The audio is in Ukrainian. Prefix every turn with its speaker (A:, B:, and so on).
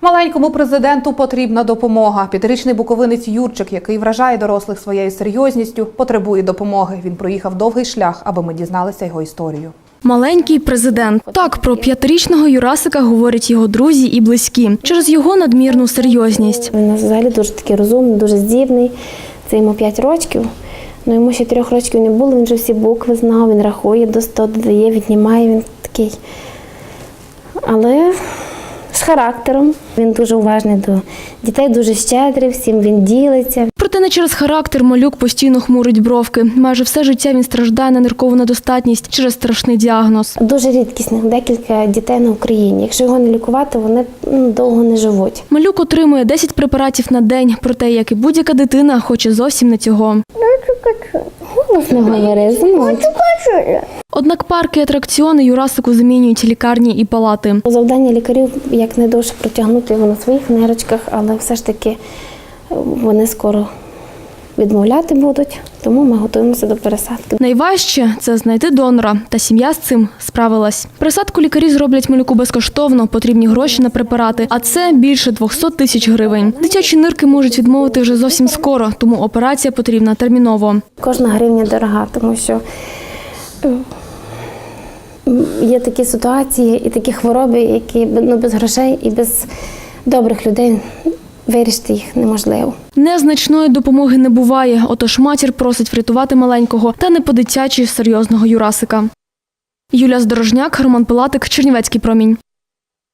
A: Маленькому президенту потрібна допомога. П'ятирічний буковинець Юрчик, який вражає дорослих своєю серйозністю, потребує допомоги. Він проїхав довгий шлях, аби ми дізналися його історію.
B: Маленький президент. Так про п'ятирічного Юрасика говорять його друзі і близькі через його надмірну серйозність.
C: Він взагалі дуже такий розумний, дуже здібний. Це йому 5 років. Ну йому ще трьох років не було, він вже всі букви знав, він рахує до 100, додає, віднімає, він такий. Але характером. Він дуже уважний до дітей, дуже щедрий, всім він ділиться.
B: Проте не через характер малюк постійно хмурить бровки. Майже все життя він страждає на ниркову недостатність через страшний діагноз.
C: Дуже рідкісних декілька дітей на Україні. Якщо його не лікувати, вони ну, довго не живуть.
B: Малюк отримує 10 препаратів на день, проте, як і будь-яка дитина, хоче зовсім не цього.
C: Не говори, знову.
B: Однак парки і атракціони Юрасику замінюють лікарні і палати.
C: Завдання лікарів якнайдовше протягнути його на своїх нерочках, але все ж таки е, вони скоро відмовляти будуть, тому ми готуємося до пересадки.
B: Найважче це знайти донора, та сім'я з цим справилась. Присадку лікарі зроблять малюку безкоштовно, потрібні гроші на препарати, а це більше 200 тисяч гривень. Дитячі нирки можуть відмовити вже зовсім скоро, тому операція потрібна терміново.
C: Кожна гривня дорога, тому що е, є такі ситуації і такі хвороби, які ну, без грошей і без добрих людей вирішити їх неможливо.
B: Незначної допомоги не буває, отож матір просить врятувати маленького та не по-дитячі серйозного Юрасика. Юлія Здорожняк, Роман Пилатик, Чернівецький промінь.